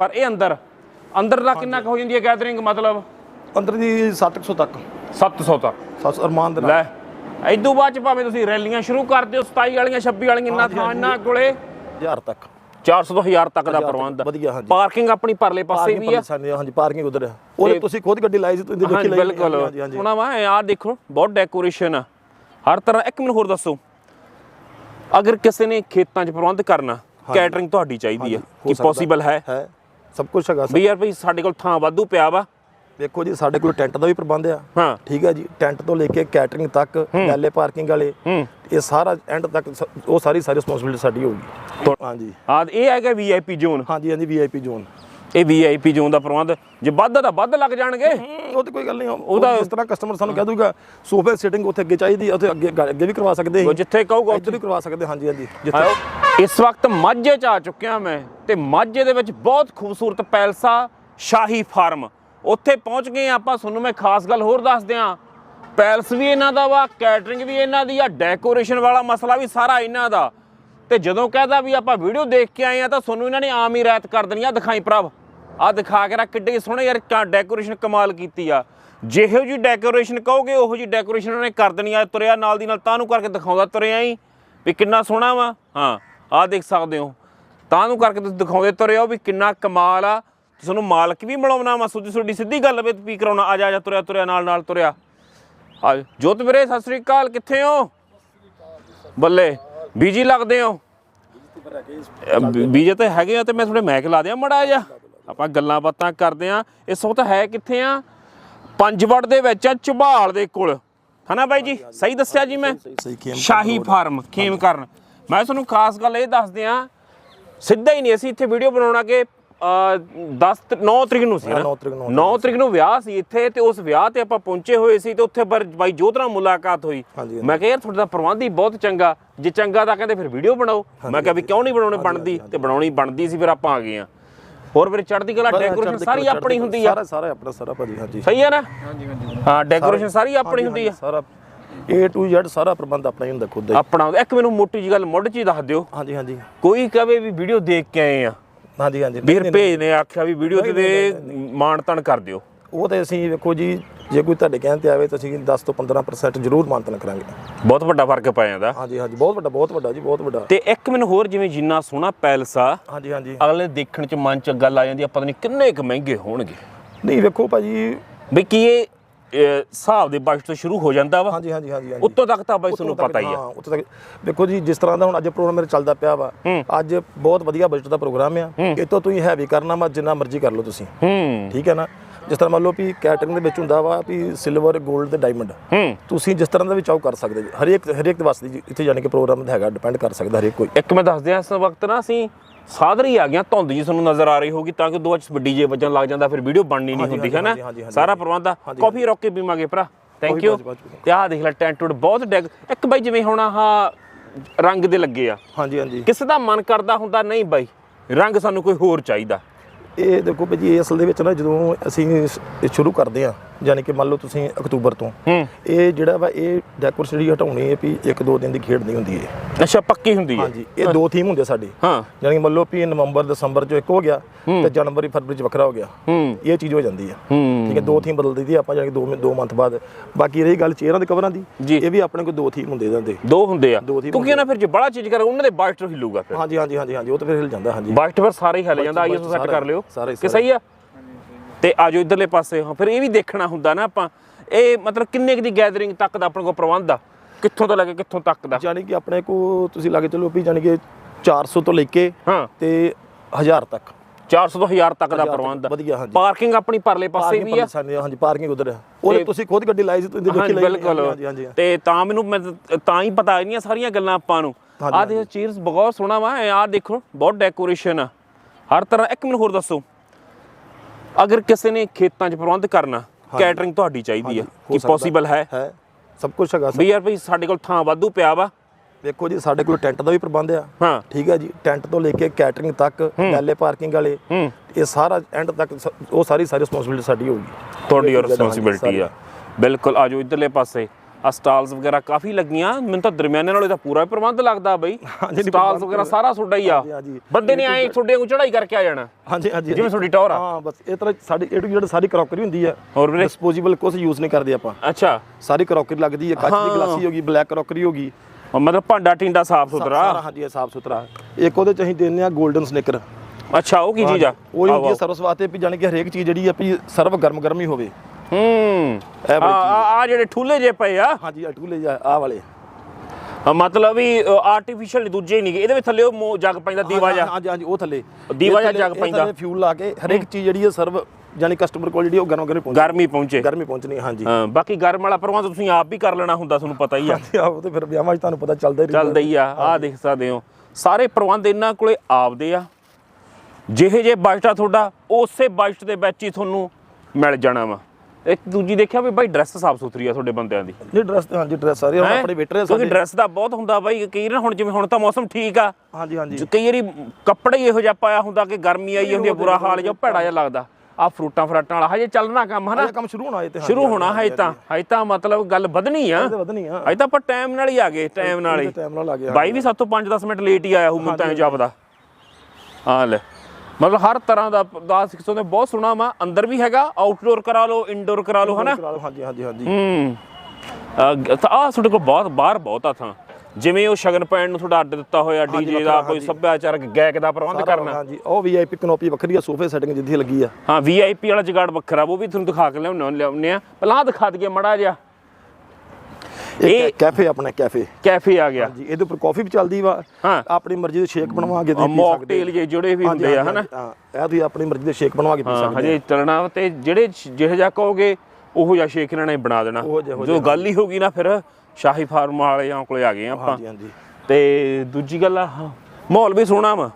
ਪਰ ਇਹ ਅੰਦਰ ਅੰਦਰ ਦਾ ਕਿੰਨਾ ਕੁ ਹੋ ਜਾਂਦੀ ਹੈ ਗੈਦਰਿੰਗ ਮਤਲਬ? ਅੰਦਰ ਦੀ 700 ਤੱਕ। 700 ਤੱਕ। 700 ਅਰਮਾਨ ਦੇ ਨਾਲ। ਲੈ ਇਦੋਂ ਬਾਅਦ ਚ ਭਾਵੇਂ ਤੁਸੀਂ ਰੈਲੀਆਂ ਸ਼ੁਰੂ ਕਰ ਦਿਓ 27 ਵਾਲੀਆਂ 26 ਵਾਲੀਆਂ ਇੰਨਾ ਥਾਂ ਇੰਨਾ ਕੋਲੇ 1000 ਤੱਕ। 400 ਤੋਂ 1000 ਤੱਕ ਦਾ ਪ੍ਰਬੰਧ। ਵਧੀਆ, ਹਾਂਜੀ। ਪਾਰਕਿੰਗ ਆਪਣੀ ਪਰਲੇ ਪਾਸੇ ਵੀ ਆ। ਪਾਰਕਿੰਗ ਹਾਂਜੀ ਪਾਰਕਿੰਗ ਉਧਰ ਹੈ ਉਹਦੇ ਤੁਸੀਂ ਖੁਦ ਗੱਡੀ ਲਾਈ ਸੀ ਤੁਸੀਂ ਦੇਖੀ ਹਾਂਜੀ ਲਈ ਬਿਲਕੁਲ। ਹਾਂਜੀ ਹਾਂਜੀ। ਹੁਣ ਆਹ ਦੇਖੋ ਬਹੁਤ ਡੈਕੋਰੇਸ਼ਨ ਆ। ਹਰ ਤਰ੍ਹਾਂ ਇੱਕ ਮੈਨੂੰ ਹੋਰ ਦੱਸੋ। ਅਗਰ ਕਿਸੇ ਨੇ ਖੇਤਾਂ 'ਚ ਪ੍ਰਬੰਧ ਕਰਨਾ ਕੈਟਰਿੰਗ ਤੁਹਾਡੀ ਚਾਹੀਦੀ ਆ ਹੋ ਕੀ ਸਕਦਾ। ਪੋਸੀਬਲ ਹੈ? ਹੈ। ਸਭ ਕੁਝ ਹੈਗਾ ਵੀ ਯਾਰ ਭਈ ਸਾਡੇ ਕੋਲ ਥਾਂ ਵਾਧੂ ਪਿਆ ਵਾ। ਦੇਖੋ ਜੀ ਸਾਡੇ ਕੋਲ ਟੈਂਟ ਦਾ ਵੀ ਪ੍ਰਬੰਧ ਆ। ਹਾਂ। ਠੀਕ ਹੈ ਜੀ ਟੈਂਟ ਤੋਂ ਲੈ ਕੇ ਕੈਟਰਿੰਗ ਤੱਕ ਵੈਲੇ ਪਾਰਕਿੰਗ ਵਾਲੇ ਹੂੰ। ਇਹ ਸਾਰਾ ਐਂਡ ਤੱਕ ਸ- ਉਹ ਸਾਰੀ ਸਾਰੀ ਰਿਸਪੌਂਸਿਬਿਲਟੀ ਸਾਡੀ ਹੋਊਗੀ। ਹਾਂਜੀ। ਆ ਇਹ ਹੈਗਾ ਵੀਆਈਪੀ ਜ਼ੋਨ ਹਾਂਜੀ ਹਾਂਜੀ ਵੀਆਈਪੀ ਜ਼ੋਨ ਇਹ ਵੀਆਈਪੀ ਜ਼ੋਨ ਦਾ ਪ੍ਰਬੰਧ ਜੇ ਵੱਧ ਤਾਂ ਵੱਧ ਲੱਗ ਜਾਣਗੇ। ਉਹ ਤੇ ਕੋਈ ਗੱਲ ਨਹੀਂ ਉਹਦਾ- ਜਿਸ ਤਰ੍ਹਾਂ ਕਸਟਮਰ ਸਾਨੂੰ ਕਹਿ ਦੂਗਾ ਸੋਫੇ ਸਿਟਿੰਗ ਉੱਥੇ ਅੱਗੇ ਚਾਹੀਦੀ ਉੱਥੇ ਅੱਗੇ ਅੱਗੇ ਵੀ ਕਰਵਾ ਸਕਦੇ ਉਹ ਹਾਂ ਜਿੱਥੇ ਕਹੂਗਾ ਇੱਧਰ ਵੀ ਕਰਵਾ ਸਕਦੇ ਹਾਂਜੀ ਹਾਂਜੀ ਜਿੱਥੇ ਆਇਓ। ਇਸ ਵਕਤ ਮਾਝੇ ਚ ਆ ਚੁੱਕਿਆ ਮੈਂ ਤੇ ਮਾਝੇ ਦੇ ਵਿੱਚ ਬਹੁਤ ਖੂਬਸੂਰਤ ਪੈਲਸਾ ਸ਼ਾਹੀ ਫਾਰਮ। ਉੱਥੇ ਪਹੁੰਚ ਗਏ ਆਪਾਂ, ਤੁਹਾਨੂੰ ਮੈਂ ਖਾਸ ਗੱਲ ਹੋਰ ਦੱਸ ਦਿਆਂ। ਪੈਲਸ ਵੀ ਇਹਨਾਂ ਦਾ ਵਾ, ਕੈਟਰਿੰਗ ਵੀ ਇਹਨਾਂ ਦੀ ਆ, ਡੈਕੋਰੇਸ਼ਨ ਵਾਲਾ ਮਸਲਾ ਵੀ ਸਾਰਾ ਇਹਨਾਂ ਦਾ। ਤੇ ਜਦੋਂ ਕਹਦਾ ਵੀ ਆਪਾਂ ਵੀਡੀਓ ਦੇਖ ਕੇ ਆਏ ਆ ਤਾਂ ਤੁਹਾਨੂੰ ਇਹਨਾਂ ਨੇ ਆਮ ਹੀ ਰਾਇਤ ਕਰ ਦੇਣੀ ਆ। ਦਿਖਾਈ ਪ੍ਰਭ ਆ ਦਿਖਾ ਕੇ ਰੱਖ ਕਿੱਡੇ ਸੋਹਣੇ ਯਾਰ ਕਿਆ ਡੈਕੋਰੇਸ਼ਨ ਕਮਾਲ ਕੀਤੀ ਆ। ਜਿਹੋ ਜੀ ਡੈਕੋਰੇਸ਼ਨ ਕਹੋਗੇ, ਉਹੋ ਜੀ ਡੈਕੋਰੇਸ਼ਨ ਉਹਨੇ ਕਰ ਦੇਣੀ ਆ। ਤੁਰਿਆ ਨਾਲ ਦੀ ਨਾਲ ਤਾਂ ਨੂੰ ਕਰਕੇ ਦਿਖਾਉਂਦਾ ਤੁਰਿਆ ਹੀ ਵੀ ਕਿੰਨਾ ਸੋਹਣਾ ਵਾ। ਹਾਂ। ਆਹ ਦੇਖ ਸਕਦੇ ਹੋ। ਤਾਂ ਨੂੰ ਕਰਕੇ ਤੁਸੀਂ ਦਿਖਾਉਂਦੇ ਤੁਰਿਆ ਵੀ ਕਿੰਨਾ ਕਮਾਲ ਆ। ਤੁਹਾਨੂੰ ਮਾਲਕ ਵੀ ਮਿਲਾਉਣਾ ਵਾ। ਸੁੱਧੀ ਸੁੱਡੀ ਸਿੱਧੀ ਗੱਲ ਵੇ ਵੀ ਕਰਾਉਣਾ। ਆ ਜਾ ਜਾ ਤੁਰਿਆ ਤੁਰਿਆ ਨਾਲ ਨਾਲ ਤੁਰਿਆ। ਆ ਜੋਤ ਵੀਰੇ ਸਤਿ ਸ੍ਰੀ ਅਕਾਲ। ਕਿੱਥੇ ਹੋ? ਬੱਲੇ ਬੀਜੀ ਲੱਗਦੇ ਹੋ। ਬੀਜੇ ਤੇ ਹੈਗੇ ਆ ਤੇ ਮੈਂ ਥੋੜੇ ਮੈਕ ਲਾ ਦਿਆਂ ਮੜਾ ਜਾ ਆਪਾਂ ਗੱਲਾਂ ਬਾਤਾਂ ਕਰਦੇ ਆ। ਇਸ ਵਕਤ ਹੈ ਕਿੱਥੇ ਆ? ਪੰਜਵੜ ਦੇ ਵਿੱਚ ਆ ਝਬਾਲ ਦੇ ਕੋਲ। ਹਨਾ ਬਾਈ ਜੀ? ਸਹੀ ਦੱਸਿਆ ਜੀ ਮੈਂ? ਸ਼ਾਹੀ ਫਾਰਮ ਖੇਮ ਕਰਨ। ਮੈਂ ਤੁਹਾਨੂੰ ਖਾਸ ਗੱਲ ਇਹ ਦੱਸ ਦਿਆਂ ਸਿੱਧਾ ਹੀ ਨਹੀਂ ਅਸੀਂ ਇੱਥੇ ਵੀਡੀਓ ਬਣਾਉਣਾ ਕਿ 10 9 ਤਰੀਕ ਨੂੰ ਸੀ ਹਾਂ, ਨੌਂ ਤਰੀਕ ਨੂੰ, 9 ਤਰੀਕ ਨੂੰ ਵਿਆਹ ਸੀ ਇੱਥੇ ਤੇ ਉਸ ਵਿਆਹ ਤੇ ਆਪਾਂ ਪਹੁੰਚੇ ਹੋਏ ਸੀ ਤੇ ਉੱਥੇ ਪਰ ਬਾਈ ਨਾਲ ਮੁਲਾਕਾਤ ਹੋਈ। ਹਾਂਜੀ, ਹਾਂਜੀ। ਮੈਂ ਕਿਹਾ ਯਾਰ ਤੁਹਾਡਾ ਪ੍ਰਬੰਧ ਹੀ ਬਹੁਤ ਚੰਗਾ। ਜੇ ਚੰਗਾ ਤਾਂ ਕਹਿੰਦੇ ਫਿਰ ਵੀਡੀਓ ਬਣਾਓ। ਮੈਂ ਕਿਹਾ ਵੀ ਕਿਉਂ ਨਹੀਂ ਬਣਾਉਣੇ ਬਣਦੀ? ਤੇ ਬਣਾਉਣੀ ਬਣਦੀ ਸੀ ਫਿਰ ਆਪਾਂ ਆ ਗਏ ਆ ਹੋਰ ਫਿਰ ਚੜ੍ਹਦੀ ਕਲਾ ਡੈਕੋਰੇਸ਼ਨ ਸਾਰੀ ਆਪਣੀ ਹੁੰਦੀ ਆ। ਸਾਰਾ ਸਾਰਾ ਆਪਣਾ ਸਾਰਾ ਭਾਜੀ ਹਾਂਜੀ। ਸਹੀ ਆ ਨਾ? ਹਾਂ ਡੈਕੋਰੇਸ਼ਨ ਸਾਰੀ ਆਪਣੀ ਹੁੰਦੀ ਆ। ਸਾਰਾ A to Z ਸਾਰਾ ਪ੍ਰਬੰਧ ਆਪਣਾ ਹੀ ਹੁੰਦਾ ਖੁਦ ਦਾ ਹੀ। ਆਪਣਾ ਇੱਕ ਮੈਨੂੰ ਮੋਟੀ ਜੀ ਗੱਲ ਮੁੱਢ ਚ ਹੀ ਦੱਸ ਦਿਓ। ਹਾਂਜੀ ਹਾਂਜੀ। ਕੋਈ ਕਵੇ ਵੀ ਵੀਡੀਓ ਦੇਖ ਕੇ ਆਏ ਆ। ਹਾਂਜੀ ਹਾਂਜੀ। ਵੀਰ ਭੇਜ ਨੇ ਆਖਿਆ ਵੀ ਵੀਡੀਓ ਤੇ ਮਾਣ ਤਾਣ ਕਰ ਦਿਓ। ਉਹ ਤੇ ਅਸੀਂ ਵੇਖੋ ਜੀ ਜੇ ਕੋਈ ਤੁਹਾਡੇ ਕਹਿਣ ਤੇ ਆਵੇ ਤਾਂ ਅਸੀਂ 10 ਤੋਂ 15% ਜ਼ਰੂਰ ਮਾਨਤਨ ਕਰਾਂਗੇ। ਬਹੁਤ ਵੱਡਾ ਫ਼ਰਕ ਪੈ ਜਾਂਦਾ। ਹਾਂਜੀ ਹਾਂਜੀ। ਬਹੁਤ ਵੱਡਾ ਬਹੁਤ ਵੱਡਾ ਜੀ ਬਹੁਤ ਵੱਡਾ। ਤੇ ਇੱਕ ਮੈਨੂੰ ਹੋਰ ਜਿਵੇਂ ਜਿੰਨਾ ਸੋਹਣਾ ਪੈਲਸ ਆ ਹਾਂਜੀ ਹਾਂਜੀ। ਅਗਲੇ ਦੇਖਣ ਚ ਮਨ ਚ ਗੱਲ ਆ ਜਾਂਦੀ ਆ ਪਤਾ ਨਹੀਂ ਕਿੰਨੇ ਕੁ ਮਹਿੰਗੇ ਹੋਣਗੇ। ਨਹੀਂ ਵੇਖੋ ਭਾਜੀ। ਵੀ ਕੀ ਇਹ ਹਿਸਾਬ ਦੇ ਬਜਟ ਤੋਂ ਸ਼ੁਰੂ ਹੋ ਜਾਂਦਾ ਵਾ। ਹਾਂਜੀ ਹਾਂਜੀ ਹਾਂਜੀ ਉੱਤੋਂ ਤੱਕ ਤਾਂ ਬਾਈ ਤੁਹਾਨੂੰ ਪਤਾ ਹੀ ਆ। ਹਾਂ ਉੱਤੋਂ ਤੱਕ। ਦੇਖੋ ਜੀ ਜਿਸ ਤਰ੍ਹਾਂ ਦਾ ਹੁਣ ਅੱਜ ਪ੍ਰੋਗਰਾਮ ਮੇਰੇ ਚੱਲਦਾ ਪਿਆ ਵਾ। ਅੱਜ ਬਹੁਤ ਵਧੀਆ ਬਜਟ ਦਾ ਪ੍ਰੋਗਰਾਮ ਆ। ਇਹ ਤੋਂ ਤੁਸੀਂ ਹੈਵੀ ਕਰਨਾ ਵਾ ਜਿੰਨਾ ਮਰਜ਼ੀ ਕਰ ਲਓ ਤੁਸੀਂ। ਹੂੰ। ਠੀਕ ਹੈ ਨਾ? ਜਿਸ ਤਰ੍ਹਾਂ ਮੰਨ ਲਓ ਵੀ ਕੈਟਰਿੰਗ ਦੇ ਵਿੱਚ ਹੁੰਦਾ ਵਾ ਵੀ ਸਿਲਵਰ 골ਡ ਤੇ ਡਾਇਮੰਡ ਤੁਸੀਂ ਜਿਸ ਤਰ੍ਹਾਂ ਦਾ ਵੀ ਚਾਹੋ ਕਰ ਸਕਦੇ ਜੀ। ਹਰੇਕ ਹਰੇਕ ਵਾਸਤੇ ਜੀ ਇੱਥੇ ਜਾਣੀ ਕਿ ਪ੍ਰੋਗਰਾਮ ਹੈਗਾ ਡਿਪੈਂਡ ਕਰ ਸਕਦਾ ਹਰੇਕ ਕੋਈ। ਇੱਕ ਮੈਂ ਦੱਸ ਦਿਆਂ ਇਸ ਵਕਤ ਨਾ ਅਸੀਂ ਸਾਦਰੀ ਆ ਗਿਆ ਧੁੰਦ ਜੀ ਤੁਹਾਨੂੰ ਨਜ਼ਰ ਆ ਰਹੀ ਹੋਗੀ ਤਾਂ ਕਿ ਦੋ ਅੱਜ ਡੀਜੇ ਵੱਜਣ ਲੱਗ ਜਾਂਦਾ ਫਿਰ ਵੀਡੀਓ ਬਣਨੀ ਨਹੀਂ ਹੁੰਦੀ ਹੈ ਨਾ। ਸਾਰਾ ਪ੍ਰਬੰਧ ਆ। ਕਾਫੀ ਰੋਕ ਕੇ ਪੀਵਾਂਗੇ ਭਰਾ। Thank you. ਤੇ ਆਹ ਦੇਖ ਲੈ ਟੈਂਟ ਟੁੱਟ ਬਹੁਤ ਡੈਗ। ਇੱਕ ਬਾਈ ਜਿਵੇਂ ਹੁਣ ਆਹ ਰੰਗ ਦੇ ਲੱਗੇ ਆ। ਹਾਂਜੀ ਹਾਂਜੀ। ਕਿਸੇ ਦਾ ਮਨ ਕਰਦਾ ਹੁੰਦਾ ਨਹੀਂ ਬਾਈ ਰੰਗ ਸਾਨੂੰ ਕੋਈ ਹੋਰ ਚਾਹੀਦਾ। ਇਹ ਦੇਖੋ ਭਾਜੀ ਇਹ ਅਸਲ ਦੇ ਵਿੱਚ ਨਾ ਜਦੋਂ ਅਸੀਂ ਸ਼ੁਰੂ ਕਰਦੇ ਆ ਯਾਨੀ ਕਿ ਮੰਨ ਲਓ ਤੁਸੀਂ ਅਕਤੂਬਰ ਤੋਂ। ਇਹ ਜਿਹੜਾ ਵਾ ਇਹ ਡੈਕੋਰੇਸ਼ਨ ਜਿਹੜੀ ਹਟਾਉਣੀ ਹੈ ਵੀ ਇੱਕ ਦੋ ਦਿਨ ਦੀ ਖੇਡ ਨਹੀਂ ਹੁੰਦੀ ਇਹ। ਅੱਛਾ ਪੱਕੀ ਹੁੰਦੀ ਹੈ। ਹਾਂਜੀ ਇਹ ਦੋ ਥੀਮ ਹੁੰਦੇ ਸਾਡੇ। ਹਾਂ। ਯਾਨੀ ਕਿ ਮੰਨ ਲਓ ਵੀ ਨਵੰਬਰ ਦਸੰਬਰ ਚ ਇੱਕ ਹੋ ਗਿਆ ਤੇ ਜਨਵਰੀ ਫਰਵਰੀ ਚ ਵੱਖਰਾ ਹੋ ਗਿਆ। ਇਹ ਚੀਜ਼ ਹੋ ਜਾਂਦੀ ਹੈ। ਠੀਕ ਹੈ ਦੋ ਥੀਮ ਬਦਲ ਦਈਦੀ ਆਪਾਂ ਯਾਨੀ ਕਿ ਦੋ ਦੋ ਮੰਥ ਬਾਅਦ। ਬਾਕੀ ਰਹੀ ਗੱਲ ਚੇਅਰਾਂ ਦੇ ਕਵਰਾਂ ਦੀ। ਇਹ ਵੀ ਆਪਣੇ ਕੋਲ ਦੋ ਥੀਮ ਹੁੰਦੇ ਜਾਂਦੇ। ਦੋ ਹੁੰਦੇ ਆ। ਕਿਉਂਕਿ ਨਾ ਫਿਰ ਜੇ ਬੜਾ ਚੀਜ਼ ਕਰ ਉਹਨਾਂ ਦੇ ਬਜਟ ਹਿੱਲੂਗਾ ਫਿਰ। ਹਾਂਜੀ ਹਾਂਜੀ ਹਾਂਜੀ ਹਾਂਜੀ ਉਹ ਤਾਂ ਫਿਰ ਹਿਲ ਜਾਂਦਾ ਹਾਂਜੀ। ਬਜਟ ਫਿਰ ਸਾਰੇ ਹਿੱਲ ਜਾਂਦਾ ਆਈਐਸ budget ਸੈੱਟ ਕਰ ਲਿਓ। ਕਿ ਸਹੀ ਆ? ਤੇ ਆਜੋ ਇਧਰਲੇ ਪਾਸੇ ਹਾਂ। ਫਿਰ ਇਹ ਵੀ ਦੇਖਣਾ ਹੁੰਦਾ ਨਾ ਆਪਾਂ। ਇਹ ਮਤਲਬ ਕਿੰਨੇ ਕੁ ਦੀ ਗੈਦਰਿੰਗ ਤੱਕ ਦਾ ਆਪਣੇ ਕੋਲ ਪ੍ਰਬੰਧ ਆ? ਕਿੱਥੋਂ ਤੋਂ ਲੈ ਕੇ ਕਿੱਥੋਂ ਤੱਕ ਦਾ? ਯਾਨੀ ਕਿ ਆਪਣੇ ਕੋ ਤੁਸੀਂ ਲਾਗੇ ਚਲੋ ਵੀ ਯਾਨੀ ਕਿ 400 ਤੋਂ ਲੈ ਕੇ ਹਾਂ। ਤੇ 1000 ਤੱਕ। 400 ਤੋਂ 1000 ਤੱਕ ਦਾ ਪ੍ਰਬੰਧ ਆ। ਵਧੀਆ, ਹਾਂਜੀ। ਪਾਰਕਿੰਗ ਆਪਣੀ ਪਰਲੇ ਪਾਸੇ ਵੀ ਆ। ਹਾਂਜੀ ਪਾਰਕਿੰਗ ਉਧਰ ਹੈ ਉਹਦੇ ਤੁਸੀਂ ਖੁਦ ਗੱਡੀ ਲਾਈ ਸੀ ਤੁਸੀਂ ਦੇਖੀ ਲਈ ਹਾਂਜੀ ਹਾਂਜੀ ਤੇ ਤਾਂ ਮੈਨੂੰ ਮੈਂ ਤਾਂ- ਹੀ ਪਤਾ ਇਹਨੀਆਂ ਸਾਰੀਆਂ ਗੱਲਾਂ ਆਪਾਂ ਨੂੰ। ਆਹ ਦੇਖੋ ਚੀਰਸ ਬਹੁਤ ਸੋਹਣਾ ਵਾ। ਆਹ ਦੇਖੋ ਬਹੁਤ ਡੈਕੋਰੇਸ਼ਨ ਆ। ਹਰ ਤਰ੍ਹਾਂ ਇੱਕ ਮੈਨੂੰ ਹੋਰ ਦੱਸੋ। ਅਗਰ ਕਿਸੇ ਨੇ ਖੇਤਾਂ 'ਚ ਪ੍ਰਬੰਧ ਕਰਨਾ ਕੈਟਰਿੰਗ ਤੁਹਾਡੀ ਚਾਹੀਦੀ ਆ ਹੋ ਕੀ। ਪੋਸੀਬਲ ਹੈ। ਹੈ ਸਭ ਕੁਝ ਹੈਗਾ ਸਰ। ਵੀ ਯਾਰ ਭਈ ਸਾਡੇ ਕੋਲ ਥਾਂ ਵਾਧੂ ਪਿਆ ਵਾ। ਦੇਖੋ ਜੀ ਸਾਡੇ ਕੋਲ ਟੈਂਟ ਦਾ ਵੀ ਪ੍ਰਬੰਧ ਆ। ਹਾਂ। ਠੀਕ ਹੈ ਜੀ ਟੈਂਟ ਤੋਂ ਲੈ ਕੇ ਕੈਟਰਿੰਗ ਤੱਕ ਵੈਲੇ ਪਾਰਕਿੰਗ ਵਾਲੇ ਇਹ ਸਾਰਾ ਐਂਡ ਤੱਕ ਉਹ ਸਾਰੀ ਸਾਰੀ ਰਿਸਪੌਂਸਿਬਿਲਟੀ ਸਾਡੀ ਹੋਊਗੀ। ਤੁਹਾਡੀ ਰਿਸਪੌਂਸਿਬਿਲਟੀ ਆ। ਬਿਲਕੁਲ ਆਜੋ ਇਧਰਲੇ ਪਾਸੇ। ਆ ਸਟਾਲਸ ਵਗੈਰਾ ਕਾਫੀ ਲੱਗੀਆਂ। ਮੈਨੂੰ ਤਾਂ ਦਰਮਿਆਨੇ ਨਾਲੇ ਤਾਂ ਪੂਰਾ ਪ੍ਰਬੰਧ ਲੱਗਦਾ ਬਈ। ਸਟਾਲਸ ਵਗੈਰਾ ਸਾਰਾ ਤੁਹਾਡਾ ਹੀ ਆ। ਬੰਦੇ ਨੇ ਆਏ ਤੁਹਾਡੇ ਨੂੰ ਚੜਾਈ ਕਰਕੇ ਆ ਜਾਣਾ। ਹਾਂਜੀ ਹਾਂਜੀ ਜਿਵੇਂ ਤੁਹਾਡੀ ਟੌਰ ਆ। ਹਾਂ ਬਸ ਇਹ ਤਰ੍ਹਾਂ ਸਾਡੀ ਏ ਟੂ ਜ਼ੈਡ ਸਾਰੀ ਕਰੋਕਰੀ ਹੁੰਦੀ ਆ ਹੋਰ ਵੀਰੇ? ਡਿਸਪੋਜ਼ੇਬਲ ਕੁਝ ਯੂਜ਼ ਨਹੀਂ ਕਰਦੇ ਆਪਾਂ। ਅੱਛਾ। ਸਾਰੀ ਕਰੋਕਰੀ ਲੱਗਦੀ ਹੈ ਕੱਚ। ਦੀ ਗਲਾਸੀ ਹੋ ਗਈ ਬਲੈਕ ਕਰੋਕਰੀ ਹੋ ਗਈ। ਉਹ ਮਤਲਬ ਭਾਂਡਾ ਟਿੰਡਾ ਸਾਫ਼ ਸੁਥਰਾ। ਸਾਰਾ ਹਾਂਜੀ ਸਾਫ਼ ਸੁਥਰਾ। ਇੱਕ ਉਹਦੇ ਚ ਅਸੀਂ ਦਿੰਦੇ ਆ 골ਡਨ ਸਨੇਕਰ ਅੱਛਾ ਉਹ ਕੀ ਚੀਜ਼ ਆ? ਉਹ ਹੀ ਹੁੰਦੀ। ਹੈ ਸਰਵਿਸ ਵਾਸਤੇ ਵੀ ਜਾਣੀ ਕਿ ਹਰੇਕ ਚੀਜ਼ ਜਿਹੜੀ ਆ ਵੀ ਸਰਵ ਗਰਮ ਗਰਮ ਹੀ ਹੋਵੇ। ਹੂੰ। ਇਹ ਬੜੀ ਆ ਆ ਜਿਹੜੇ ਠੁੱਲੇ ਜੇ ਪਏ ਆ। ਹਾਂਜੀ ਆ ਟੂਲੇ ਆ ਆਹ ਵਾਲੇ। ਆ ਮਤਲਬ ਵੀ ਆਰਟੀਫੀਸ਼ੀਅਲ ਦੂਜੇ ਨਹੀਂ ਗੇ। ਇਹਦੇ ਵਿੱਚ ਥੱਲੇ ਉਹ ਮੋ- ਜੱਗ ਪੈਂਦਾ ਦੀਵਾ ਜਾ ਹਾਂਜੀ ਹਾਂਜੀ ਉਹ ਥੱਲੇ। ਦੀਵਾ ਜਿਹਾ ਜਗ ਪੈਂਦਾ। ਫਿਊਲ ਲਾ ਕੇ ਹਰੇਕ ਚੀਜ਼ ਜਿਹੜੀ ਹੈ ਸਰਵ ਜਾਨੀ ਕਸਟਮਰ ਕੋਲ ਜਿਹੜੀ ਉਹ ਗਰਮ ਗਰਮ ਪਹੁੰਚ। ਗਰਮੀ ਪਹੁੰਚੇ। ਗਰਮੀ ਪਹੁੰਚਣੀ ਹਾਂਜੀ। ਹਾਂ ਬਾਕੀ ਗਰਮ ਵਾਲਾ ਪ੍ਰਬੰਧ ਤੁਸੀਂ ਆਪ ਵੀ ਕਰ ਲੈਣਾ ਹੁੰਦਾ ਤੁਹਾਨੂੰ ਪਤਾ ਹੀ ਆ। ਆਹ ਉਹ ਤੇ ਫਿਰ ਵਿਆਹਾਂ 'ਚ ਤੁਹਾਨੂੰ ਪਤਾ ਚੱਲਦਾ ਹੀ। ਚੱਲਦਾ ਹੀ ਆ। ਆ ਦੇਖ ਸਕਦੇ ਹੋ। ਸਾਰੇ ਪ੍ਰਬੰਧ ਇਹਨਾਂ ਕੋਲੇ ਆਪਦੇ ਆ। ਜਿਹੇ ਜੇ ਬਜਟ ਆ ਤੁਹਾਡਾ ਉਸੇ ਬਜਟ ਦੇ ਵਿੱਚ ਹੀ ਤੁਹਾਨੂੰ ਮਿਲ ਜਾਣਾ ਵਾ। ਇੱਕ ਦੂਜੀ ਦੇਖਿਆ ਵੀ ਬਾਈ ਡਰੈਸ ਸਾਫ਼ ਸੁਥਰੀ ਆ ਤੁਹਾਡੇ ਬੰਦਿਆਂ ਦੀ। ਨਹੀਂ ਡਰੈਸ ਹਾਂਜੀ ਡਰੈਸ ਸਾਰੇ ਹੈਂ? ਆਪਣੇ ਵੇਟਰ ਕਿਉਂਕਿ ਸਾਡੇ। ਡਰੈਸ ਦਾ ਬਹੁਤ ਹੁੰਦਾ ਬਾਈ ਕਈ ਵਾਰ ਹੁਣ ਜਿਵੇਂ ਹੁਣ ਤਾਂ ਮੌਸਮ ਠੀਕ ਆ। ਹਾਂਜੀ ਹਾਂਜੀ। ਕਈ ਵਾਰੀ ਕੱਪੜੇ ਹੀ ਇਹੋ ਜਿਹਾ ਪਾਇਆ ਹੁੰਦਾ ਕਿ ਗਰਮੀ ਆਈ ਹੁੰਦੀ ਆ ਬੁਰਾ ਹਾਲ ਜਿਹਾ ਭੈੜਾ ਜਿਹਾ ਲੱਗਦਾ। ਆ ਫਰੂਟਾਂ ਫਰਾਟਾਂ ਵਾਲਾ ਹਜੇ ਚੱਲਣਾ ਕੰਮ ਹਨਾ? ਇਹ ਕੰਮ ਸ਼ੁਰੂ ਹੋਣਾ ਇਹ ਤੇ ਸ਼ੁਰੂ ਹੋਣਾ ਹੈ ਤਾਂ ਹਜੇ। ਤਾਂ ਮਤਲਬ ਗੱਲ ਵਧਣੀ ਆ। ਤੇ ਵਧਣੀ ਆ। ਹਜੇ ਤਾਂ ਆਪਾਂ ਟਾਈਮ ਨਾਲ ਹੀ ਆ ਗਏ ਟਾਈਮ ਨਾਲ ਹੀ। ਟਾਈਮ ਨਾਲ ਆ ਗਿਆ ਬਾਈ ਵੀ ਸਾਤੋਂ 5-10 ਮਿੰਟ ਲੇਟ ਹੀ ਆਇਆ ਹੂੰ ਮੈਨੂੰ ਤਾਂ ਜਾਪਦਾ। ਹਾਂ ਲੈ। ਮਤਲਬ ਹਰ ਤਰ੍ਹਾਂ ਦਾ ਦਾ ਸਿਕਸੋਂ ਦੇ ਬਹੁਤ ਸੋਹਣਾ ਵਾ ਅੰਦਰ ਵੀ ਹੈਗਾ ਆਊਟਡੋਰ ਕਰਾ ਲਓ ਇਨਡੋਰ ਕਰਾ ਲਓ ਹਨਾ? ਹਾਂਜੀ ਹਾਂਜੀ ਹਾਂਜੀ। ਹੂੰ। ਆ ਤੁਹਾਡੇ ਕੋਲ ਬਹੁਤ ਬਾਹਰ ਬਹੁਤ ਆ ਥਾਂ। ਜਿਵੇਂ ਉਹ ਸ਼ਗਨ ਪੈਣ ਨੂੰ ਤੁਹਾਡਾ ਅੱਡ ਦਿੱਤਾ ਹੋਇਆ ਡੀਜੇ ਦਾ ਕੋਈ ਸੱਭਿਆਚਾਰਕ ਗਾਇਕ ਦਾ ਪ੍ਰਬੰਧ ਕਰਨਾ। ਹਾਂਜੀ ਉਹ ਵੀਆਈਪੀ ਕਨੋਪੀ ਵੱਖਰੀ ਆ ਸੋਫੇ ਸੈਟਿੰਗ ਜਿੱਥੇ ਲੱਗੀ ਆ। ਹਾਂ ਵੀਆਈਪੀ ਵਾਲਾ ਜਗਾੜ ਵੱਖਰਾ ਉਹ ਵੀ ਤੁਹਾਨੂੰ ਦਿਖਾ ਕੇ ਲਿਆਉਣੇ ਲਿਆਉਣੇ ਆ। ਪਹਿਲਾਂ ਦਿਖਾ ਦਈਏ ਮੜਾ ਜਿਹਾ। ਇਹ- ਕੈਫੇ ਆਪਣਾ ਕੈਫੇ। ਕੈਫੇ ਆ ਗਿਆ। ਜੀ ਇਹਦੇ ਉੱਪਰ ਕਾਫੀ ਵੀ ਚੱਲਦੀ ਵਾ। ਹਾਂ। ਆਪਣੀ ਮਰਜ਼ੀ ਦੇ ਸ਼ੇਕ ਬਣਵਾ ਕੇ ਤੁਸੀਂ ਪੀ ਸਕਦੇ ਮੌਕਟੇਲ ਜੇ ਜਿਹੜੇ ਵੀ ਹੁੰਦੇ ਆ ਹਨਾ? ਹਾਂ ਇਹ ਤੁਸੀਂ ਆਪਣੀ ਮਰਜ਼ੀ ਦੇ ਸ਼ੇਕ ਬਣਵਾ ਕੇ ਪੀ ਹਾਂ ਸਕਦੇ ਹਜੇ ਚੱਲਣਾ ਤੇ ਜਿਹੜੇ ਜਿਹੋ ਜਿਹਾ ਕਹੋਗੇ ਉਹੋ ਜਿਹਾ ਸ਼ੇਖ ਇਹਨਾਂ ਨੇ ਬਣਾ ਦੇਣਾ। ਜੋ ਗੱਲ ਹੀ ਹੋਗੀ ਨਾ ਫਿਰ ਸ਼ਾਹੀ ਫਾਰਮ ਵਾਲਿਆਂ ਕੋਲੇ ਆ ਗਏ ਆ ਆਪਾਂ। ਹਾਂਜੀ ਹਾਂਜੀ। ਤੇ ਦੂਜੀ ਗੱਲ ਆ ਹਾਂ, ਮਾਹੌਲ ਵੀ ਸੋਹਣਾ ਵਾ।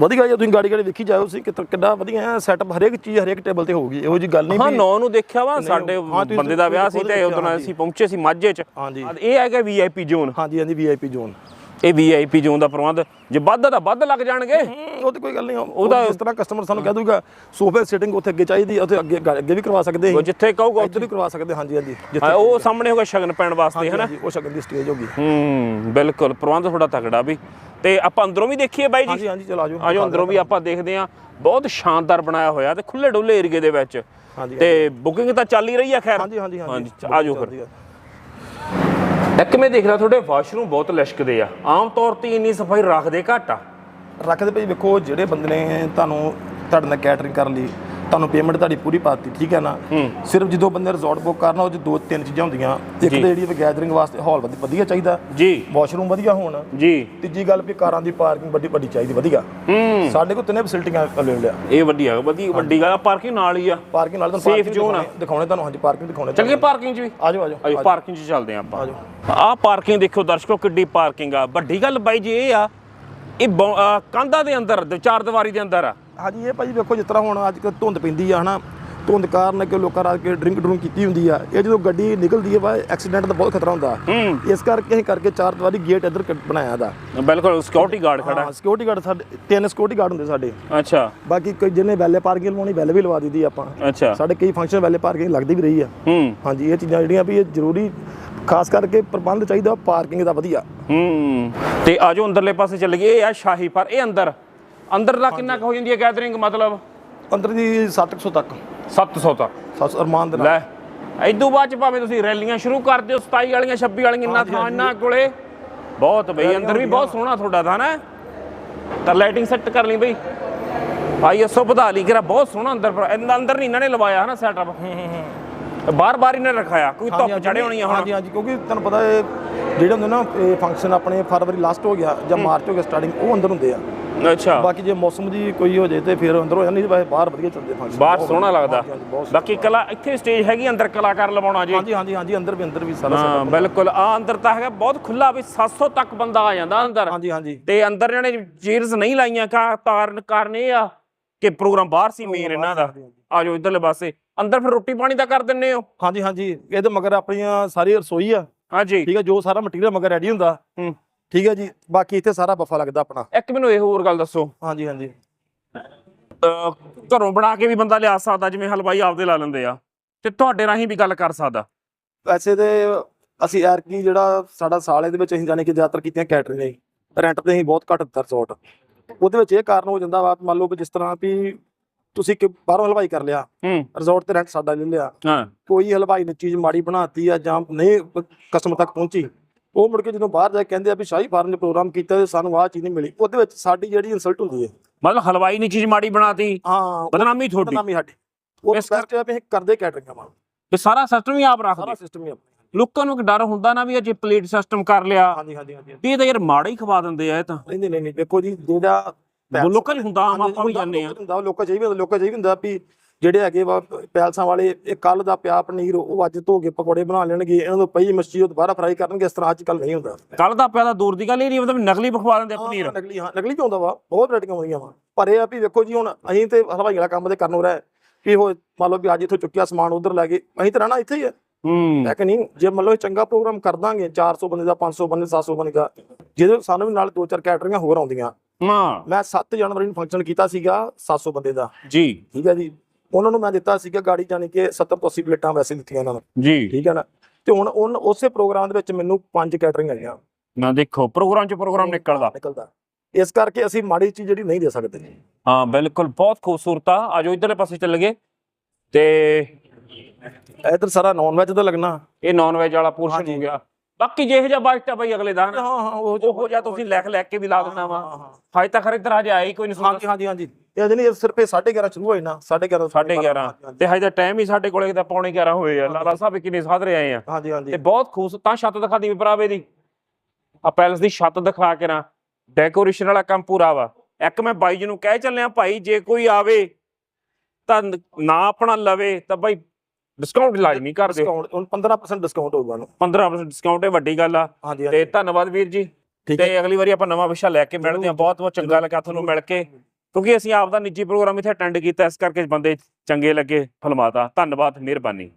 ਵਧੀਆ ਜੇ ਤੁਸੀਂ ਗਾੜੀ ਗਾੜੀ ਵੇਖੀ ਜਾਓ ਤੁਸੀਂ ਕਿੱਦਾਂ ਕਿੱਡਾ ਵਧੀਆ ਹੈ ਸੈਟਅਪ ਹਰੇਕ ਚੀਜ਼ ਹਰੇਕ ਟੇਬਲ ਤੇ ਹੋਊਗੀ ਇਹੋ ਜੀ ਗੱਲ ਨਹੀਂ ਹਾਂ ਨੌ ਨੂੰ ਦੇਖਿਆ ਵਾ ਸਾਡੇ ਹਾਂ, ਬੰਦੇ ਦਾ ਵਿਆਹ ਸੀ ਤੇ ਉਦੋਂ। ਅਸੀਂ ਪਹੁੰਚੇ ਸੀ ਮਾਝੇ ਚ। ਹਾਂਜੀ। ਇਹ ਹੈਗਾ ਵੀਆਈਪੀ ਜ਼ੋਨ ਹਾਂਜੀ ਹਾਂਜੀ ਵੀਆਈਪੀ ਜ਼ੋਨ ਇਹ ਵੀਆਈਪੀ ਜ਼ੋਨ ਦਾ ਪ੍ਰਬੰਧ ਜੇ ਵੱਧ ਤਾਂ ਵੱਧ ਲੱਗ ਜਾਣਗੇ। ਉਹ ਤੇ ਕੋਈ ਗੱਲ ਨਹੀਂ ਉਹਦਾ ਜਿਸ ਤਰ੍ਹਾਂ ਕਸਟਮਰ ਸਾਨੂੰ ਕਹਿ ਦੂਗਾ ਸੋਫੇ ਸਿਟਿੰਗ ਉੱਥੇ ਅੱਗੇ ਚਾਹੀਦੀ ਉੱਥੇ ਅੱਗੇ ਅੱਗੇ ਵੀ ਕਰਵਾ ਸਕਦੇ ਹਾਂ ਜਿੱਥੇ ਕਹੂਗਾ ਉੱਥੇ ਵੀ ਕਰਵਾ ਸਕਦੇ ਹਾਂਜੀ ਹਾਂਜੀ ਜਿੱਥੇ ਹਾਂ, ਉਹ ਸਾਹਮਣੇ ਹੋਗਾ ਸ਼ਗਨ ਪੈਣ ਵਾਸਤੇ ਹਨਾ? ਹਾਂਜੀ ਉਹ ਸ਼ਗਨ ਦੀ ਸਟੇਜ ਹੋਗੀ ਹੂੰ ਬਿਲਕੁਲ ਪ੍ਰਬੰਧ ਥੋੜਾ ਤਕੜਾ ਵੀ। ਤੇ ਆਪਾਂ ਅੰਦਰੋਂ ਵੀ ਦੇਖੀਏ ਬਾਈ ਜੀ? ਹਾਂਜੀ ਹਾਂਜੀ ਚਲੋ ਆਜੋ। ਆਜੋ ਅੰਦਰੋਂ ਵੀ ਆਪਾਂ ਦੇਖਦੇ ਆ ਬਹੁਤ ਸ਼ਾਨਦਾਰ ਬਣਾਇਆ ਹੋਇਆ ਤੇ ਖੁੱਲੇ ਡੁੱਲੇ ਏਰੀਏ ਦੇ ਵਿੱਚ। ਹਾਂਜੀ ਤੇ ਬੁਕਿੰਗ ਤਾਂ ਚੱਲ ਹੀ ਰਹੀ ਆ ਖੈਰ। ਹਾਂਜੀ ਹਾਂਜੀ ਹਾਂਜੀ। ਆਜੋ ਫਿਰ। ਇੱਕ ਮੈਂ ਦੇਖ ਰਿਹਾ ਤੁਹਾਡੇ ਵਾਸ਼ਰੂਮ ਬਹੁਤ ਲਿਸ਼ਕਦੇ ਆ। ਆਮ ਤੌਰ ਤੇ ਇੰਨੀ ਸਫ਼ਾਈ ਰੱਖਦੇ ਘੱਟ ਆ। ਰੱਖਦੇ ਭਾਈ ਵੇਖੋ ਜਿਹੜੇ ਬੰਦੇ ਨੇ ਤੁਹਾਨੂੰ ਤੁਹਾਡੇ ਨਾਲ ਕੈਟਰਿੰਗ ਕਰਨ ਲਈ ਤੁਹਾਨੂੰ ਪੇਮੈਂਟ ਤੁਹਾਡੀ ਪੂਰੀ ਪਾਤੀ ਠੀਕ ਹੈ ਨਾ? ਸਿਰਫ ਜਦੋਂ ਬੰਦੇ ਰਿਜ਼ੋਰਟ ਬੁੱਕ ਕਰਨਾ ਉਹ 'ਚ ਦੋ ਤਿੰਨ ਚੀਜ਼ਾਂ ਹੁੰਦੀਆਂ। ਇੱਕ। ਤਾਂ ਜਿਹੜੀ ਗੈਦਰਿੰਗ ਵਾਸਤੇ ਹਾਲ ਵਧੀਆ ਚਾਹੀਦਾ। ਜੀ। ਵਾਸ਼ਰੂਮ ਵਧੀਆ ਹੋਣ। ਜੀ। ਤੀਜੀ ਗੱਲ ਵੀ ਕਾਰਾਂ ਦੀ ਪਾਰਕਿੰਗ ਵੱਡੀ ਵੱਡੀ ਚਾਹੀਦੀ ਵਧੀਆ। ਸਾਡੇ ਕੋਲ ਤਿੰਨੇ ਫੈਸਿਲਿਟੀਆਂ ਅਵੇਲੇਬਲ ਆ। ਇਹ ਵਧੀਆ ਵਧੀ ਵੱਡੀ ਗੱਲ ਪਾਰਕਿੰਗ ਨਾਲ ਹੀ ਆ। ਪਾਰਕਿੰਗ ਨਾਲ ਤੁਹਾਨੂੰ parking zone ਆ। ਦਿਖਾਉਣੇ- ਤੁਹਾਨੂੰ ਹਾਂਜੀ ਪਾਰਕਿੰਗ ਦਿਖਾਉਣੇ ਚੱਲੀਏ ਪਾਰਕਿੰਗ 'ਚ ਵੀ? ਆਜੋ ਆਜੋ ਪਾਰਕਿੰਗ 'ਚ ਚੱਲਦੇ ਆ ਆਪਾਂ ਆਹ ਪਾਰਕਿੰਗ ਦੇਖੋ ਦਰਸ਼ਕੋ ਕਿੱਡੀ ਪਾਰਕਿੰਗ ਆ। ਵੱਡੀ ਗੱਲ ਬਾਈ ਜੀ ਇਹ ਆ ਇਹ ਕੰਧਾਂ ਦੇ ਅੰਦਰ ਚਾਰ ਦੀਵਾਰੀ ਦੇ ਅੰਦਰ ਆ। ਹਾਂਜੀ ਇਹ ਭਾਜੀ ਵੇਖੋ ਜਿਸ ਤਰ੍ਹਾਂ ਹੁਣ ਅੱਜ ਕੱਲ੍ਹ ਧੁੰਦ ਪੈਂਦੀ ਆ ਹਨਾ। ਧੁੰਦ ਕਾਰਨ ਕਿ ਲੋਕਾਂ ਰਾਤ ਕੇ ਡਰਿੰਕ ਡਰੂੰਕ ਕੀਤੀ ਹੁੰਦੀ ਆ। ਇਹ ਜਦੋਂ ਗੱਡੀ ਨਿਕਲਦੀ ਹੈ ਵਾ ਐਕਸੀਡੈਂਟ ਦਾ ਬਹੁਤ ਖਤਰਾ ਹੁੰਦਾ। ਇਸ ਕਰਕੇ ਅਸੀਂ ਕਰਕੇ ਚਾਰ ਦੀਵਾਰੀ ਗੇਟ ਇੱਧਰ ਬਣਾਇਆ ਦਾ। ਬਿਲਕੁਲ ਸਿਕਿਉਰਿਟੀ ਗਾਰਡ ਖੜਾ। ਹਾਂ ਸਿਕਿਉਰਿਟੀ ਗਾਰਡ ਸਾਡੇ ਤਿੰਨ ਸਿਕਿਉਰਿਟੀ ਗਾਰਡ ਹੁੰਦੇ ਸਾਡੇ। ਅੱਛਾ। ਬਾਕੀ ਕੋਈ ਜਿਹਨੇ ਵੈਲੇ ਪਾਰਕਿੰਗ ਲਵਾਉਣੀ ਵੈਲੇ ਵੀ ਲਵਾ ਦਿੱਤੀ ਆਪਾਂ। ਅੱਛਾ। ਸਾਡੇ ਕਈ ਫੰਕਸ਼ਨ ਵੈਲੇ ਪਾਰਕਿੰਗ ਲੱਗਦੀ ਵੀ ਰਹੀ ਆ। ਹੂੰ। ਹਾਂਜੀ ਇਹ ਚੀਜ਼ਾਂ ਜਿਹੜੀਆਂ ਵੀ ਇਹ ਜ਼ਰੂਰੀ ਖਾਸ ਕਰਕੇ ਪ੍ਰਬੰਧ ਚਾਹੀਦਾ ਪਾਰਕਿੰਗ ਦਾ ਵਧੀਆ। ਹੂੰ। ਤੇ ਆਜੋ ਅੰਦਰਲੇ ਪਾਸੇ ਚੱਲ ਗਏ ਇਹ ਆ ਸ਼ਾਹੀ ਪਰ ਇਹ ਅੰਦਰ। ਅੰਦਰ ਦਾ ਕਿੰਨਾ ਕੁ ਹੋ ਜਾਂਦੀ ਹੈ ਗੈਦਰਿੰਗ ਮਤਲਬ? ਅੰਦਰ ਦੀ 700 ਤੱਕ। 700 ਤੱਕ। 700 ਅਰਮਾਨ ਦੇ ਨਾਲ। ਲੈ ਇਦੋਂ ਬਾਅਦ ਚ ਭਾਵੇਂ ਤੁਸੀਂ ਰੈਲੀਆਂ ਸ਼ੁਰੂ ਕਰ ਦਿਓ 27 ਵਾਲੀਆਂ 26 ਵਾਲੀਆਂ ਇੰਨਾ ਥਾਂ ਇੰਨਾ ਕੋਲੇ। ਬਹੁਤ ਬਈ ਅੰਦਰ ਵੀ ਬਹੁਤ ਸੋਹਣਾ ਤੁਹਾਡਾ ਥਾਂ ਨਾ। ਤਾਂ ਲਾਈਟਿੰਗ ਸੈੱਟ ਕਰ ਲਈ ਬਈ। ਆਈਐਸਓ ਵਧਾ ਲਈ ਕਿਰਾ ਬਹੁਤ ਸੋਹਣਾ ਅੰਦਰ ਪਰ- ਇੰਨਾ ਅੰਦਰ ਨਹੀਂ ਇਹਨਾਂ ਨੇ ਲਵਾਇਆ ਹਨਾ ਸੈਟਅਪ ਬਾਰ ਬਾਰ ਇਹਨਾਂ ਨੇ ਰਖਾਇਆ। ਕੋਈ ਧੁੱਪ ਚੜੇ ਹੋਣੀ ਹੁਣ। ਹਾਂਜੀ ਹਾਂਜੀ। ਕਿਉਂਕਿ ਤੁਹਾਨੂੰ ਪਤਾ ਹੈ ਜਿਹੜੇ ਹੁੰਦੇ ਨਾ ਫੰਕਸ਼ਨ ਆਪਣੇ ਫਰਵਰੀ ਲਾਸਟ ਹੋ ਗਿਆ ਜਾਂ ਮਾਰਚ ਹੋ ਗਿਆ ਸਟਾਰਟਿੰਗ ਉਹ ਅੰਦਰ ਹੁੰਦੇ ਆ। ਅੱਛਾ। ਬਾਕੀ ਜੇ ਮੌਸਮ ਦੀ ਕੋਈ ਹੋ ਜੇ ਤੇ ਫਿਰ ਅੰਦਰ ਹੋ ਜਾਂਦੀ ਵੈਸੇ ਬਾਹਰ ਵਧੀਆ ਚੱਲਦੇ ਫੰਕਸ਼ਨ ਬਾਹਰ ਸੋਹਣਾ ਲੱਗਦਾ। ਬਾਕੀ ਕਲਾ ਇੱਥੇ ਸਟੇਜ ਹੈਗੀ ਅੰਦਰ ਕਲਾਕਾਰ ਲਵਾਉਣਾ ਜੀ। ਹਾਂਜੀ ਹਾਂਜੀ ਹਾਂਜੀ ਅੰਦਰ ਵੀ ਅੰਦਰ ਵੀ ਸਾਰਾ ਹਾਂ ਬਿਲਕੁਲ। ਆ ਅੰਦਰ ਤਾਂ ਹੈਗਾ ਬਹੁਤ ਖੁੱਲਾ ਵੀ 700 ਤੱਕ ਬੰਦਾ ਆ ਜਾਂਦਾ ਅੰਦਰ। ਹਾਂਜੀ ਹਾਂਜੀ। ਤੇ ਅੰਦਰ ਇਹਨਾਂ ਨੇ ਚੇਅਰਸ ਨਹੀਂ ਲਾਈਆਂ ਕਾ ਤਾਰਨ ਕਾਰਨ ਇਹ ਆ ਕਿ ਪ੍ਰੋਗਰਾਮ ਬਾਹਰ ਸੀ ਮੇਨ ਇਹਨਾਂ ਦਾ। ਆ ਜਾਓ ਇਧਰਲੇ ਪਾਸੇ। ਅੰਦਰ ਫਿਰ ਰੋਟੀ ਪਾਣੀ ਦਾ ਕਰ ਦਿੰਨੇ ਹੋ। ਹਾਂਜੀ ਹਾਂਜੀ। ਇਹਦੇ ਮਗਰ ਆਪਣੀਆਂ ਸਾਰੀ ਰਸੋਈ ਆ। ਹਾਂਜੀ। ਠੀਕ ਹੈ ਜੋ ਸਾਰਾ ਮਟੀਰੀਅਲ ਮਗਰ ਰੈਡੀ ਹੁੰਦਾ। ਹੂੰ। ਠੀਕ ਹੈ ਜੀ ਬਾਕੀ ਇੱਥੇ ਸਾਰਾ ਬੱਫਾ ਲੱਗਦਾ ਆਪਣਾ। ਇੱਕ ਮੈਨੂੰ ਇਹ ਹੋਰ ਗੱਲ ਦੱਸੋ। ਹਾਂਜੀ ਹਾਂਜੀ। ਘਰੋਂ ਬਣਾ ਕੇ ਵੀ ਬੰਦਾ ਲਿਆ ਸਕਦਾ ਜਿਵੇਂ ਹਲਵਾਈ ਆਪਦੇ ਲਾ ਲੈਂਦੇ ਆ ਤੇ ਤੁਹਾਡੇ ਰਾਹੀਂ ਵੀ ਗੱਲ ਕਰ ਸਕਦਾ। ਵੈਸੇ ਤੇ ਅਸੀਂ ਐਰਕੀ ਜਿਹੜਾ ਸਾਡਾ ਸਾਲ ਇਹਦੇ ਵਿੱਚ ਅਸੀਂ ਜਾਣੇ ਕਿ ਜ਼ਿਆਦਾਤਰ ਕੀਤੀਆਂ ਕੈਟਰਿੰਗ ਰੈਂਟ ਤੇ ਅਸੀਂ ਬਹੁਤ ਘੱਟ ਦਿੱਤਾ ਰਿਜ਼ੋਰਟ ਉਹਦੇ ਵਿੱਚ ਇਹ ਕਾਰਨ ਹੋ ਜਾਂਦਾ ਵਾ ਮੰਨ ਲਓ ਵੀ ਜਿਸ ਤਰ੍ਹਾਂ ਵੀ ਤੁਸੀਂ ਕਿ ਬਾਹਰੋਂ ਹਲਵਾਈ ਕਰ ਲਿਆ ਰਿਜ਼ੋਰਟ ਤੇ ਰੈਂਟ ਸਾਡਾ ਲੈ ਲਿਆ। ਹਾਂ। ਕੋਈ ਹਲਵਾਈ ਨੇ ਚੀਜ਼ ਮਾੜੀ ਬਣਾਤੀ ਆ ਜਾਂ ਨਹੀਂ ਕਸਟਮਰ ਤੱਕ ਪਹੁੰਚੀ ਉਹ ਮੁੜ ਕੇ ਜਦੋਂ ਬਾਹਰ ਜਾ ਕੇ ਕਹਿੰਦੇ ਆ ਵੀ ਸ਼ਾਹੀ ਫਾਰਮ ਨੇ ਪ੍ਰੋਗਰਾਮ ਕੀਤਾ ਤੇ ਸਾਨੂੰ ਆਹ ਚੀਜ਼ ਨਹੀਂ ਮਿਲੀ ਉਹਦੇ ਵਿੱਚ ਸਾਡੀ ਜਿਹੜੀ ਇਨਸਲਟ ਹੁੰਦੀ ਹੈ। ਮਤਲਬ ਹਲਵਾਈ ਨੇ ਚੀਜ਼ ਮਾੜੀ ਬਣਾਤੀ ਹਾਂ ਬਦਨਾਮੀ ਤੁਹਾਡੀ। ਨਾਮੀ ਸਾਡੀ। ਉਹ ਇਸ ਕਰਕੇ ਵੀ ਅਸੀਂ ਕਰਦੇ ਕੈਟਰਿੰਗ ਆ ਤੇ ਸਾਰਾ ਸਿਸਟਮ ਹੀ ਆਪ ਸਾਰਾ ਰੱਖਦੇ ਸਿਸਟਮ ਹੀ ਆਪਣਾ ਲੋਕਾਂ ਨੂੰ ਇੱਕ ਡਰ ਹੁੰਦਾ ਨਾ ਵੀ ਅਜੇ ਪਲੇਟ ਸਿਸਟਮ ਕਰ ਲਿਆ ਹਾਂਜੀ ਹਾਂਜੀ ਹਾਂਜੀ ਇਹ ਤਾਂ ਯਾਰ ਮਾੜਾ ਹੀ ਖਵਾ ਦਿੰਦੇ ਆ ਇਹ ਤਾਂ। ਨਹੀਂ ਨਹੀਂ ਨਹੀਂ ਦੇਖੋ ਜੀ ਜਿਹੜਾ ਉਹ ਲੋਕਾਂ 'ਚ ਹੁੰਦਾ ਆਮ ਆਪਾਂ ਵੀ ਜਾਂਦੇ ਆ ਹੁੰਦਾ ਲੋਕਾਂ ਚਾਹੀਦਾ ਲੋਕਾਂ ਚਾਹੀਦਾ ਹੁੰਦਾ ਵੀ ਜਿਹੜੇ ਹੈਗੇ ਵਾ ਪੈਲਸਾਂ ਵਾਲੇ ਇਹ ਕੱਲ ਦਾ ਪਿਆ ਪਨੀਰ ਉਹ ਅੱਜ ਧੋ ਕੇ ਪਕੌੜੇ ਬਣਾ ਲੈਣਗੇ ਇਹਨਾਂ ਨੂੰ ਪਈ ਮੱਛੀ ਉਹ ਦੁਬਾਰਾ ਫਰਾਈ ਕਰਨਗੇ ਇਸ ਤਰ੍ਹਾਂ ਅੱਜ ਕੱਲ ਨਹੀਂ ਹੁੰਦਾ। ਕੱਲ ਦਾ ਪਿਆ ਤਾਂ ਦੂਰ ਦੀ ਗੱਲ ਹੀ ਨਹੀਂ ਮਤਲਬ ਨਕਲੀ ਬਖਵਾ ਦਿੰਦੇ ਹਾਂ, ਪਨੀਰ। ਨਕਲੀ ਹਾਂ ਨਕਲੀ ਹੁੰਦਾ ਵਾ? ਬਹੁਤ ਵੈਰਾਈਟੀਆਂ ਹੁੰਦੀਆਂ ਵਾ। ਪਰ ਇਹ ਆ ਵੀ ਵੇਖੋ ਜੀ ਹੁਣ ਅਸੀਂ ਤੇ ਹਲਵਾਈ ਵਾਲਾ ਕੰਮ ਤੇ ਕਰਨ ਰਹਿ। ਵੀ ਉਹ ਮੰਨ ਲਓ ਵੀ ਅੱਜ ਇੱਥੋਂ ਚੁੱਕਿਆ ਸਮਾਨ ਉਧਰ ਲੈ ਗਏ ਅਸੀਂ ਤਾਂ ਰਹਿਣਾ ਇੱਥੇ ਹੀ ਆ। ਹੂੰ। ਹੈ ਕਿ ਨਹੀਂ ਜੇ ਮੰਨ ਲਓ ਇਹ ਚੰਗਾ ਪ੍ਰੋਗਰਾਮ ਕਰ ਦਾਂਗੇ 400 ਬੰਦੇ ਦਾ 500 ਬੰਦੇ 700 ਬੰਦੇ ਦਾ ਜਿਹਦੇ ਸਾਨੂੰ ਵੀ ਨਾਲ ਦੋ ਚਾਰ ਕੈਟਰਿੰਗਾਂ ਹੋਰ ਆਉਂਦੀਆਂ। ਹਾਂ। ਮੈਂ 7 ਜਨਵਰੀ ਨੂੰ ਫੰਕਸ਼ਨ ਕੀਤਾ ਸੀਗਾ 700 ਬੰਦੇ ਦਾ। ਜੀ। ਠੀਕ ਹੈ ਜੀ। ਉਹਨਾਂ ਨੂੰ ਮੈਂ ਦਿੱਤਾ ਸੀਗਾ ਗਾੜੀ ਜਾਣੀ ਕਿ 70 ਤੋਂ 80 ਪਲੇਟਾਂ ਵੈਸੇ ਦਿੱਤੀਆਂ ਇਹਨਾਂ ਨੂੰ। ਜੀ। ਠੀਕ ਹੈ ਨਾ? ਤੇ ਹੁਣ ਉਨ ਉਸੇ ਪ੍ਰੋਗਰਾਮ ਦੇ ਵਿੱਚ ਮੈਨੂੰ ਪੰਜ ਕੈਟਰਿੰਗ ਆਈਆਂ। ਨਾ ਦੇਖੋ ਪ੍ਰੋਗਰਾਮ 'ਚ ਪ੍ਰੋਗਰਾਮ ਨਿਕਲਦਾ। ਨਿਕਲਦਾ। ਇਸ ਕਰਕੇ ਅਸੀਂ ਮਾੜੀ ਚੀਜ਼ ਜਿਹੜੀ ਨਹੀਂ ਦੇ ਸਕਦੇ। ਹਾਂ ਬਿਲਕੁਲ ਬਹੁਤ ਖੂਬਸੂਰਤ ਆ। ਆਜੋ ਇਧਰਲੇ ਪਾਸੇ ਚੱਲ ਗਏ ਤੇ ਇਧਰ ਸਾਰਾ ਨਾਨ ਵੈਜ ਦਾ ਲੱਗਣਾ। ਇਹ ਨਾਨ ਵੈਜ ਵਾਲਾ ਪੋਰਸ਼ਨ। ਹੋ ਗਿਆ। ਬਾਕੀ ਜਿਹੇ ਜਿਹਾ ਬਜਟ ਆ ਬਈ ਅਗਲੇ ਦਾ। ਹਾਂ ਹਾਂ ਉਹ ਉਹ ਜਿਹਾ ਤੁਸੀਂ ਲਿਖ ਲੈ ਕੇ ਵੀ ਲਾ ਦੇਣਾ ਵਾ। ਹਾਂ, ਹਾਂ। ਹਾਏ ਤਾਂ ਖਰੇ ਇਧਰ ਹੀ ਕੋਈ ਨਹੀਂ ਹਾਂਜੀ ਹਾਂਜੀ ਹਾਂਜੀ। ਇਹ ਜਣੀ ਸਿਰਫ ਇਹ 11:30 ਸ਼ੁਰੂ ਹੋਈ ਨਾ 11:30 ਸਾਢੇ 11 ਤੇ ਹਜੇ ਤਾਂ ਟਾਈਮ ਹੀ ਸਾਡੇ ਕੋਲੇ ਤਾਂ ਪੌਣੇ 11 ਹੋਏ ਆ। ਲਾਲਾ ਸਾਹਿਬ ਕਿੰਨੇ ਸਾਧਰੇ ਆਏ ਆ। ਹਾਂਜੀ ਹਾਂਜੀ। ਤੇ ਬਹੁਤ ਖੂਸ ਤਾਂ ਛੱਤ ਦਿਖਾ ਦੀ ਭਰਾਵੇ ਦੀ। ਆ ਪੈਲਸ ਦੀ ਛੱਤ ਦਿਖਾ ਕੇ ਨਾ ਡੈਕੋਰੇਸ਼ਨ ਵਾਲਾ ਕੰਮ ਪੂਰਾ ਵਾ। ਇੱਕ ਮੈਂ ਬਾਈ ਜੀ ਨੂੰ ਕਹਿ ਚੱਲਿਆ ਭਾਈ ਜੇ ਕੋਈ ਆਵੇ ਤਾਂ ਨ- ਆਪਣਾ ਲਵੇ ਤਾਂ ਬਾਈ ਡਿਸਕਾਊਂਟ ਲਾਜ਼ਮੀ ਕਰ ਦਿਓ ਡਿਸਕਾਊਂਟ ਹੁਣ 15% ਡਿਸਕਾਊਂਟ ਹੋਊਗਾ ਨੂੰ 15% ਡਿਸਕਾਊਂਟ ਹੈ ਵੱਡੀ ਗੱਲ ਆ। ਤੇ ਧੰਨਵਾਦ ਵੀਰ ਜੀ। ਤੇ ਅਗਲੀ ਵਾਰੀ ਆਪਾਂ ਨਵਾਂ ਵਿਸ਼ਾ ਲੈ ਕੇ ਮਿਲਦੇ ਹਾਂ। ਬਹੁਤ ਬਹੁਤ ਚੰਗਾ ਲੱਗਾ ਤੁਹਾਨੂੰ ਮਿਲ ਕੇ। ਕਿਉਂਕਿ ਅਸੀਂ ਆਪ ਦਾ ਨਿੱਜੀ ਪ੍ਰੋਗਰਾਮ ਇੱਥੇ ਅਟੈਂਡ ਕੀਤਾ, ਇਸ ਕਰਕੇ ਬੰਦੇ ਚੰਗੇ ਲੱਗੇ, ਫਿਲਮਾਤਾ। ਧੰਨਵਾਦ, ਮਿਹਰਬਾਨੀ।